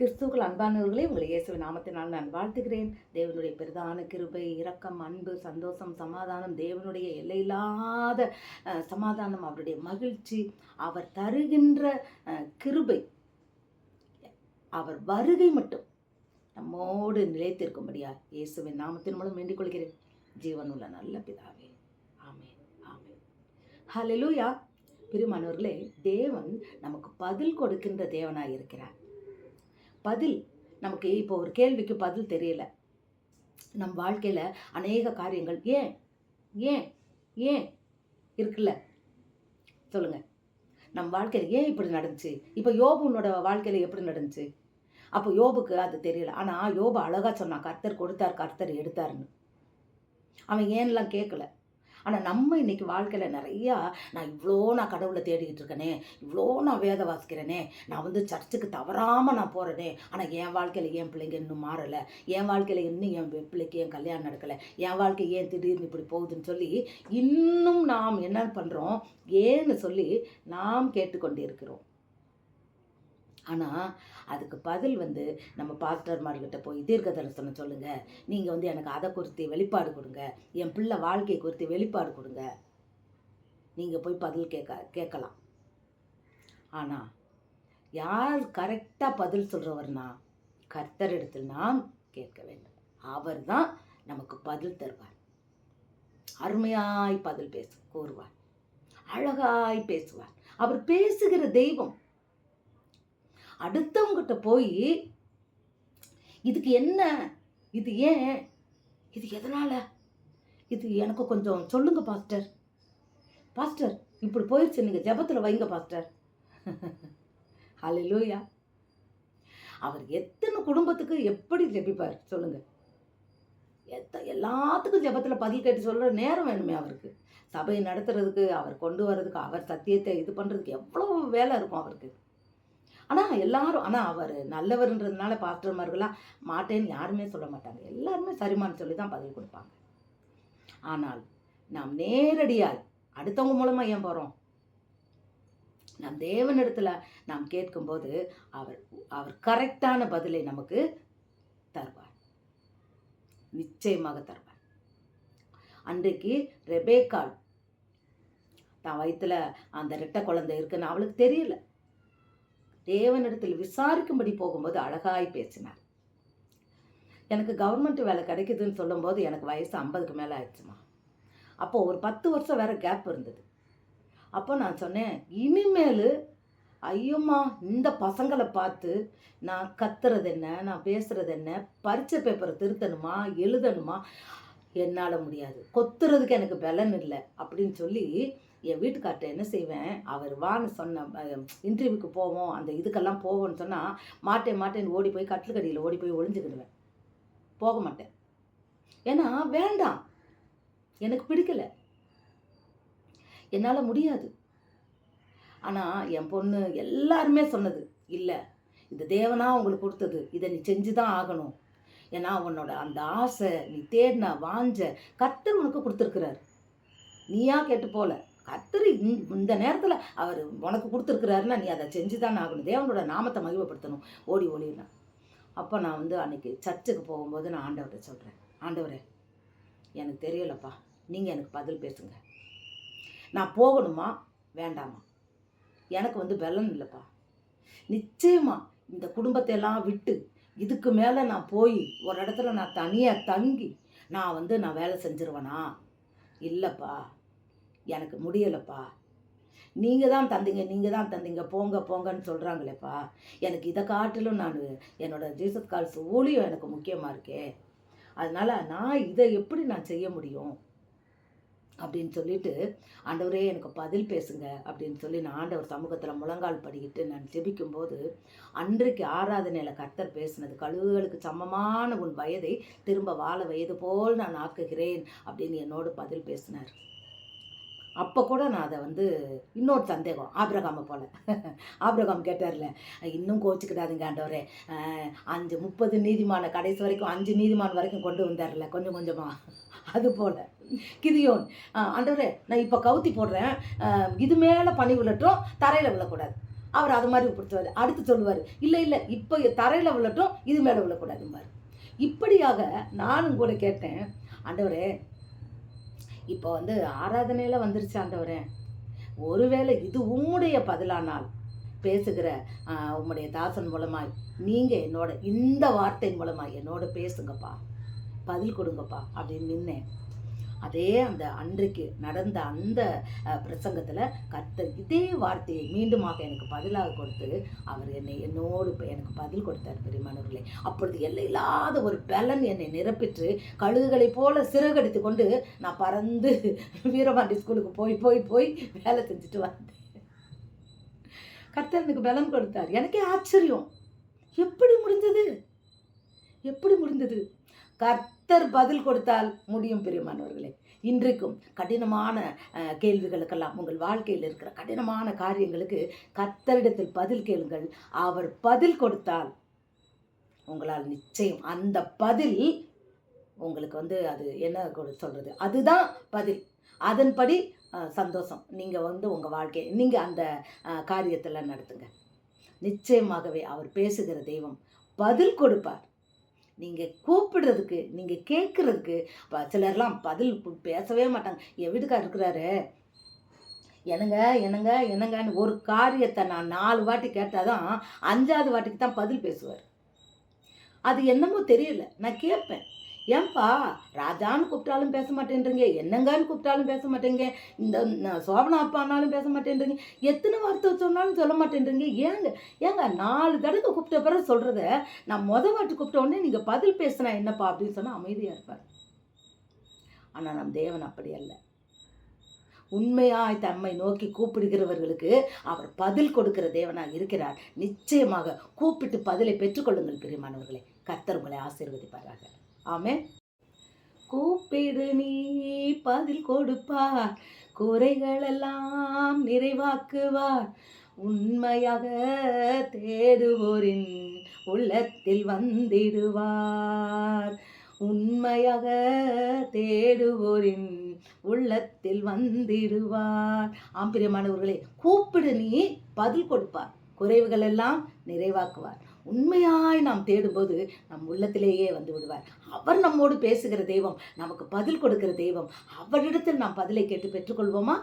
கிறிஸ்துக்கள் அன்பானவர்களே உங்களை இயேசுவின் நாமத்தினால் நான் வாழ்த்துகிறேன். தேவனுடைய பிரதான கிருபை இரக்கம் அன்பு சந்தோஷம் சமாதானம் தேவனுடைய எல்லையில்லாத சமாதானம் அவருடைய மகிழ்ச்சி அவர் தருகின்ற கிருபை அவர் வருகை மட்டும் நம்மோடு நிலைத்திருக்கும்படியா இயேசுவின் நாமத்தின் மூலம் வேண்டிக் கொள்கிறேன் ஜீவனுள்ள நல்ல பிதாவே. ஆமே ஆமே ஹலெலூயா பிரிமானவர்களே தேவன் நமக்கு பதில் கொடுக்கின்ற தேவனாக இருக்கிறார். பதில் நமக்கு இப்போ ஒரு கேள்விக்கு பதில் தெரியல. நம் வாழ்க்கையில் அநேக காரியங்கள் ஏன் ஏன் ஏன் இருக்குல்ல? சொல்லுங்க. நம் வாழ்க்கையில் ஏன் இப்படி நடந்துச்சு? இப்போ யோபுனோட வாழ்க்கையில் எப்படி நடந்துச்சு? அப்போ யோபுக்கு அது தெரியல. ஆனால் யோபு அழகாக சொன்னான் கர்த்தர் கொடுத்தார் கர்த்தர் எடுத்தாருன்னு அவன் ஏன்லாம் கேட்கல ஆனால் நம்ம இன்னைக்கு வாழ்க்கையில் நிறையா நான் இவ்வளோ நான் கடவுளை தேடிக்கிட்டு இருக்கேனே இவ்வளோ நான் வேத வாசிக்கிறேனே நான் வந்து சர்ச்சுக்கு தவறாமல் நான் போகிறேனே ஆனால் என் வாழ்க்கையில் என் பிள்ளைங்க இன்னும் மாறலை என் வாழ்க்கையில் இன்னும் என் பிள்ளைக்கு என் கல்யாணம் நடக்கலை என் வாழ்க்கை ஏன் திடீர்னு இப்படி போகுதுன்னு சொல்லி இன்னும் நாம் என்ன பண்ணுறோம் ஏன்னு சொல்லி நாம் கேட்டுக்கொண்டு இருக்கிறோம் ஆனால் அதுக்கு பதில் வந்து நம்ம பாஸ்டர்மார்கிட்ட போய் தீர்க்க தரிசனம் சொல்லுங்கள் நீங்கள் வந்து எனக்கு அதை குறித்து வெளிப்பாடு கொடுங்க. என் பிள்ளை வாழ்க்கை குறித்து வெளிப்பாடு கொடுங்க. நீங்கள் போய் பதில் கேட்க கேட்கலாம். ஆனால் யார் கரெக்டாக பதில் சொல்கிறவர்னா கர்த்தரிடத்தில் நாம் கேட்க வேண்டும். அவர் தான் நமக்கு பதில் தருவார். அருமையாய் பதில் பேச கூறுவார். அழகாய் பேசுவார். அவர் பேசுகிற தெய்வம் அடுத்தவங்கிட்ட போய் இதுக்கு என்ன? இது ஏன்? இது எதனால்? இது எனக்கு கொஞ்சம் சொல்லுங்கள் பாஸ்டர். பாஸ்டர் இப்படி போயிடுச்சு நீங்கள் ஜெபத்தில் வைங்க பாஸ்டர். ஹalleluya. அவர் எத்தனை குடும்பத்துக்கு எப்படி ஜெபிப்பார் சொல்லுங்கள் எத்த எல்லாத்துக்கும் ஜெபத்தில் பதில் கேட்டு சொல்கிற நேரம் வேணுமே அவருக்கு. சபையை நடத்துறதுக்கு அவர் கொண்டு வர்றதுக்கு அவர் சத்தியத்தை இது பண்ணுறதுக்கு எவ்வளோ வேலை இருக்கும் அவருக்கு. ஆனால் எல்லாரும் ஆனால் அவர் நல்லவர்ன்றதுனால பாஸ்டர்மார்களாக மாட்டேன்னு யாருமே சொல்ல மாட்டாங்க. எல்லாருமே சரிமான்னு சொல்லி தான் பதில் கொடுப்பாங்க. ஆனால் நாம் நேரடியாக அடுத்தவங்க மூலமாக ஏன் போகிறோம் நம் தேவனிடத்தில் நாம் கேட்கும்போது அவர் அவர் கரெக்டான பதிலை நமக்கு தருவார். நிச்சயமாக தருவார். அன்றைக்கு ரெபேக்கால் தான் வயிற்றில் அந்த ரெட்டை குழந்தை இருக்குன்னு அவளுக்கு தெரியல. தேவனிடத்தில் விசாரிக்கும்படி போகும்போது அழகாய் பேசினார். எனக்கு கவர்மெண்ட் வேலை கிடைக்குதுன்னு சொல்லும்போது எனக்கு வயசு ஐம்பதுக்கு மேலே ஆயிடுச்சுமா. அப்போது ஒரு பத்து வருஷம் வேற கேப் இருந்தது. அப்போ நான் சொன்னேன் இனிமேல் ஐயோம்மா இந்த பசங்களை பார்த்து நான் கத்துறது என்ன நான் பேசுகிறது என்ன பரீட்சை பேப்பரை திருத்தணுமா எழுதணுமா? என்னால் முடியாது. கொத்துறதுக்கு எனக்கு பலன் இல்லை. அப்படின்னு சொல்லி என் வீட்டுக்கார்ட்ட என்ன செய்வேன்? அவர் வான்னு சொன்ன இன்டர்வியூக்கு போவோம் அந்த இதுக்கெல்லாம் போவோம்னு சொன்னால் மாட்டேன் மாட்டேன்னு ஓடி போய் கட்டிலுக்கடியில் ஓடி போய் ஒளிஞ்சுக்கிடுவேன். போக மாட்டேன். ஏன்னா வேண்டாம். எனக்கு பிடிக்கல. என்னால் முடியாது. ஆனால் என் பொண்ணு எல்லாருமே சொன்னது இல்லை இது தேவனா உங்களுக்கு கொடுத்தது. இதை நீ செஞ்சு தான் ஆகணும். ஏன்னா உன்னோட அந்த ஆசை நீ தேடின வாஞ்ச கத்தர் உனக்கு கொடுத்துருக்குறாரு. நீயா கேட்டு போல. கர்த்தர் இந்த- இந்த நேரத்தில் அவர் உனக்கு கொடுத்துருக்குறாருன்னா நீ அதை செஞ்சு தான் ஆகணும். தேவனோட நாமத்தை மகிமைப்படுத்தணும். ஓடி ஓடினா அப்போ நான் வந்து அன்றைக்கி சர்ச்சுக்கு போகும்போது நான் ஆண்டவரை சொல்கிறேன் ஆண்டவரே எனக்கு தெரியலப்பா. நீங்கள் எனக்கு பதில் பேசுங்க. நான் போகணுமா? வேண்டாமா? எனக்கு வந்து பலன் இல்லைப்பா. நிச்சயமா இந்த குடும்பத்தை எல்லாம் விட்டு இதுக்கு மேலே நான் போய் ஒரு இடத்துல நான் தனியாக தங்கி நான் வந்து நான் வேலை செஞ்சிருவேனா? இல்லைப்பா. எனக்கு முடியலைப்பா. நீங்கள் தான் தந்தீங்க நீங்கள் தான் தந்தீங்க போங்க போங்கன்னு சொல்கிறாங்களேப்பா எனக்கு இதை காட்டிலும் நான் என்னோட ஜீசஸ் கால்ஸ் ஊழியம் எனக்கு முக்கியமாக இருக்கே. அதனால் நான் இதை எப்படி நான் செய்ய முடியும்? அப்படின்னு சொல்லிட்டு ஆண்டவரே எனக்கு பதில் பேசுங்க அப்படின்னு சொல்லி நான் ஆண்டவர் சமூகத்தில் முழங்கால் படிக்கிட்டு நான் ஜெபிக்கும்போது அன்றைக்கு ஆராதனையில் கர்த்தர் பேசினது கழுகுகளுக்கு சமமான உன் வயதை திரும்ப வாழ வயது போல் நான் ஆக்குகிறேன் அப்படின்னு என்னோடு பதில் பேசினார். அப்போ கூட நான் அதை வந்து இன்னொரு சந்தேகம் ஆப்ரகாமை போல. ஆப்ரகாம் கேட்டார்ல இன்னும் கோச்சிக்கிடாதுங்க ஆண்டவரே. அஞ்சு முப்பது நீதிமான கடைசி வரைக்கும் அஞ்சு நீதிமான் வரைக்கும் கொண்டு வந்தார்ல கொஞ்சம் கொஞ்சமாக அது போல. கிதியோன் ஆண்டவரே நான் இப்போ கவுத்தி போடுறேன். இது மேலே பனி விழட்டும் தரையில் விழக்கூடாது. அவர் அது மாதிரி கொடுத்துருவார் அடுத்து சொல்லுவார் இல்லை இல்லை இப்போ தரையில் விழட்டும் இது மேலே விழக்கூடாதும்பார். இப்படியாக நானும் கூட கேட்டேன் ஆண்டவரே இப்போ வந்து ஆராதனையில் வந்துருச்சு ஆண்டவரே. ஒருவேளை இது உம்முடைய பதிலானால் பேசுகிற ஆஹ், உம்முடைய தாசன் மூலமாய் நீங்கள் என்னோட இந்த வார்த்தை மூலமாக என்னோட பேசுங்கப்பா. பதில் கொடுங்கப்பா. அப்படின்னு நின்னேன். அதே அந்த அன்றைக்கு நடந்த அந்த பிரசங்கத்தில் கர்த்தர் இதே வார்த்தையை மீண்டுமாக எனக்கு பதிலாக கொடுத்து அவர் என்னை என்னோடு எனக்கு பதில் கொடுத்தார் பெரியமானவர்களே. அப்பொழுது எல்லையில்லாத ஒரு பலன் என்னை நிரப்பிட்டு கழுகுகளைப் போல சிறகடித்து கொண்டு நான் பறந்து வீரபாண்டி ஸ்கூலுக்கு போய் போய் போய் வேலை செஞ்சுட்டு வந்தேன். கர்த்தர் எனக்கு பலன் கொடுத்தார். எனக்கே ஆச்சரியம். எப்படி முடிந்தது எப்படி முடிந்தது கர்த்தர் பதில் கொடுத்தால் முடியும் பெரியமானவர்களே. இன்றைக்கும் கடினமான கேள்விகளுக்கெல்லாம் உங்கள் வாழ்க்கையில் இருக்கிற கடினமான காரியங்களுக்கு கர்த்தரிடத்தில் பதில் கேளுங்கள். அவர் பதில் கொடுத்தால் உங்களால் நிச்சயம் அந்த பதில் உங்களுக்கு வந்து அது என்ன கொடு- அதுதான் பதில். அதன்படி சந்தோஷம். நீங்கள் வந்து உங்கள் வாழ்க்கையை நீங்கள் அந்த காரியத்தில் நடத்துங்க. நிச்சயமாகவே அவர் பேசுகிற தெய்வம் பதில் கொடுப்பார். நீங்கள் கூப்பிடுறதுக்கு நீங்கள் கேட்குறதுக்கு சிலர்லாம் பதில் பேசவே மாட்டாங்க. என் வீட்டுக்கார் இருக்கிறாரு. என்னங்க என்னங்க என்னங்கன்னு ஒரு காரியத்தை நான் நாலு வாட்டி கேட்டால் தான் அஞ்சாவது வாட்டிக்கு தான் பதில் பேசுவார். அது என்னமோ தெரியல. நான் கேட்பேன் ஏன்பா ராஜான்னு கூப்பிட்டாலும் பேச மாட்டேன்றீங்க என்னங்கன்னு கூப்பிட்டாலும் பேச மாட்டேங்க இந்த சோபனா அப்பானாலும் பேச மாட்டேன்றீங்க எத்தனை வார்த்தை சொன்னாலும் சொல்ல மாட்டேன்றீங்க ஏங்க ஏங்க நாலு தடவை கூப்பிட்ட பிறகு சொல்கிறத நான் முத வாட்டி கூப்பிட்ட உடனே நீங்கள் பதில் பேசினா என்னப்பா அப்படின்னு சொன்னால் அமைதியாக இருப்பார். ஆனால் நம் தேவன் அப்படி அல்ல. உண்மையாய் தம்மை நோக்கி கூப்பிடுகிறவர்களுக்கு அவர் பதில் கொடுக்கிற தேவனாக இருக்கிறார். நிச்சயமாக கூப்பிட்டு பதிலை பெற்றுக்கொள்ளுங்கள் பிரியமானவர்களே. கத்தர் உங்களை ஆசீர்வதிப்பார்கள் ஆமே கூப்பிடு நீ பதில் கொடுப்பார் குறைகளெல்லாம் நிறைவாக்குவார். உண்மையாக தேடுவோரின் உள்ளத்தில் வந்திடுவார். உண்மையாக தேடுவோரின் உள்ளத்தில் வந்திடுவார். ஆம்பிரியமானவர்களே கூப்பிடு நீ பதில் கொடுப்பார் குறைவுகள் எல்லாம் நிறைவாக்குவார். உண்மையாய் நாம் தேடும்போது நம் உள்ளத்திலேயே வந்து விடுவார். அவர் நம்மோடு பேசுகிற தெய்வம் நமக்கு பதில் கொடுக்கிற தெய்வம் அவரிடத்தில் நாம் பதிலை கேட்டு பெற்றுக்கொள்வோமா?